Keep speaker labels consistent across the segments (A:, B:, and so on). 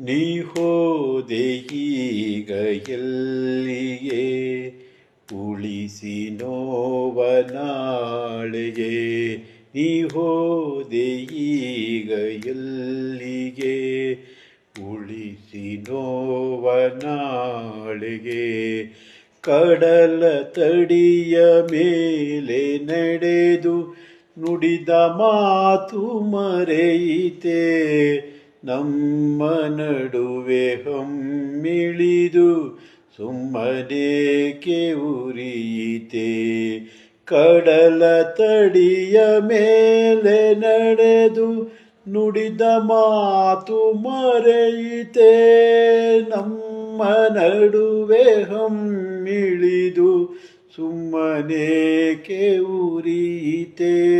A: ನೀ ಹೋದೆ ಈಗ ಎಲ್ಲಿಗೆ ಉಳಿಸಿ ನೋವನಾಳಿಗೆ ನೀ ಹೋದೆ ಈಗ ಎಲ್ಲಿಗೆ ಉಳಿಸಿ ನೋವನಾಳಿಗೆ ಕಡಲ ತಡಿಯ ಮೇಲೆ ನಡೆದು ನುಡಿದ ಮಾತು ಮರೆಯಿತೆ. ನಮ್ಮ ನಡುವೆ ಹಮ್ಮಿಳಿದು ಸುಮ್ಮನೇಕೆ ಉರಿಯಿತೆ ಕಡಲ ತಡಿಯ ಮೇಲೆ ನಡೆದು ನುಡಿದ ಮಾತು ಮರೆಯಿತೆ. ನಮ್ಮ ನಡುವೆ ಹಮ್ಮಿಳಿದು ಸುಮ್ಮನೇಕೆ ಉರಿಯಿತೆ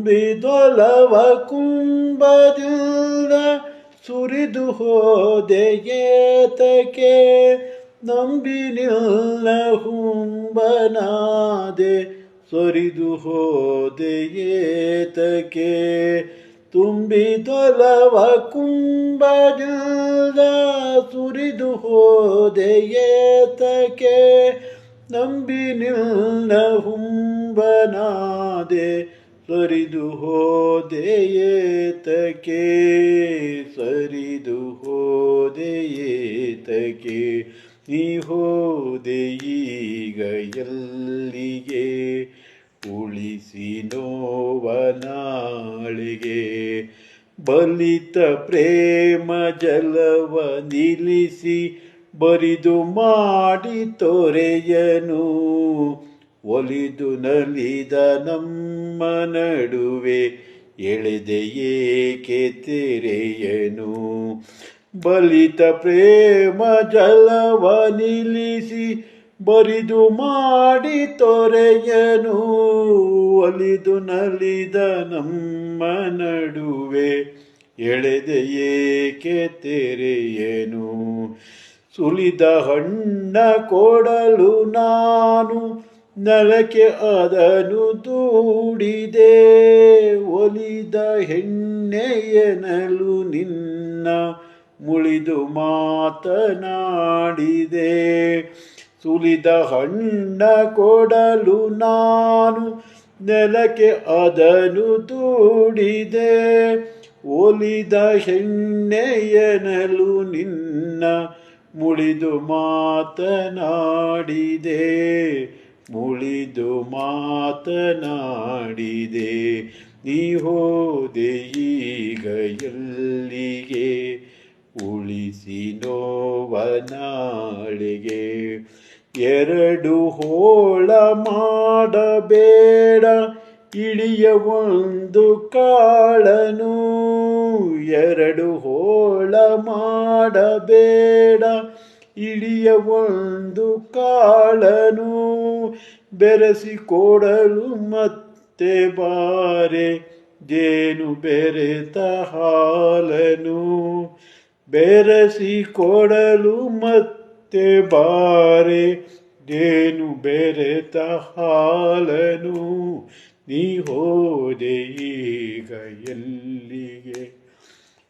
A: ತುಂಬಿದೊಲವ ಕುಂಭದಿಂದ ಸುರಿದು ಹೋದೆಯೇತಕೆ ನಂಬಿ ನಿಲ್ಲ ಹುಂಬನಾದೆ ಸೊರಿದು ಹೋದೆಯೇತಕೆ ತುಂಬಿದೊಲವ ಕುಂಭದಿಂದ ಸುರಿದು ಹೋದೆಯೇತಕೆ ನಂಬಿ ನಿಲ್ಲ ಹುಂಬನಾದೆ ಸರಿದು ಹೋದೆಯೇತಕೆ ಸರಿದು ಹೋದೆಯೇತಕೆ ನೀ ಹೋದೆ ಈಗ ಎಲ್ಲಿಗೆ? ಉಳಿಸಿ ನೋವನಾಳಿಗೆ ಬಲಿತ ಪ್ರೇಮ ಜಲವ ನಿಲ್ಲಿಸಿ, ಬರಿದು ಮಾಡಿ ತೊರೆಯನು. ಒಲಿದು ನಲಿದ ನಮ್ಮ ನಡುವೆ ಎಳೆದೆ ಏಕೆ ತೆರೆಯನು? ಬಲಿತ ಪ್ರೇಮ ಜಲವ ನಿಲ್ಲಿಸಿ ಬರಿದು ಮಾಡಿ ತೊರೆಯನು. ಒಲಿದು ನಲಿದ ನಮ್ಮ ನಡುವೆ ಎಳೆದೆ ಏಕೆ ತೆರೆಯನು? ಸುಲಿದ ಹಣ್ಣ ಕೊಡಲು ನಾನು ನಲಕೆ ಅದನು ದೂಡಿದೆ ಒಲಿದ ಹೆಣ್ಣೆಯನಲು ನಿನ್ನ ಮುಳಿದು ಮಾತನಾಡಿದೆ. ಸುಲಿದ ಹಣ್ಣ ಕೊಡಲು ನಾನು ನೆಲಕ್ಕೆ ಅದನು ದೂಡಿದೆ ಒಲಿದ ಹೆಣ್ಣೆಯನಲು ನಿನ್ನ ಮುಳಿದು ಮಾತನಾಡಿದೆ. ಮುಳಿದು ಮಾತನಾಡಿದೆ. ನೀ ಹೋದೆ ಈಗ ಎಲ್ಲಿಗೆ? ಉಳಿಸಿ ನೋವನಾಳಿಗೆ ಎರಡು ಹೋಳ ಮಾಡಬೇಡ, ಇಳಿಯ ಒಂದು ಕಾಳನು. ಎರಡು ಹೋಳ ಮಾಡಬೇಡ ಇಳಿಯ ಒಂದು ಕಾಳನು ಬೆರೆಸಿಕೊಡಲು ಮತ್ತೆ ಬಾರೆ ಜೇನು ಬೆರೆತ ಹಾಲನು ಬೆರೆಸಿಕೊಡಲು ಮತ್ತೆ ಬಾರೆ ಜೇನು ಬೆರೆತ ಹಾಲನು ನೀ ಹೋದೆ ಈಗ ಎಲ್ಲಿಗೆ?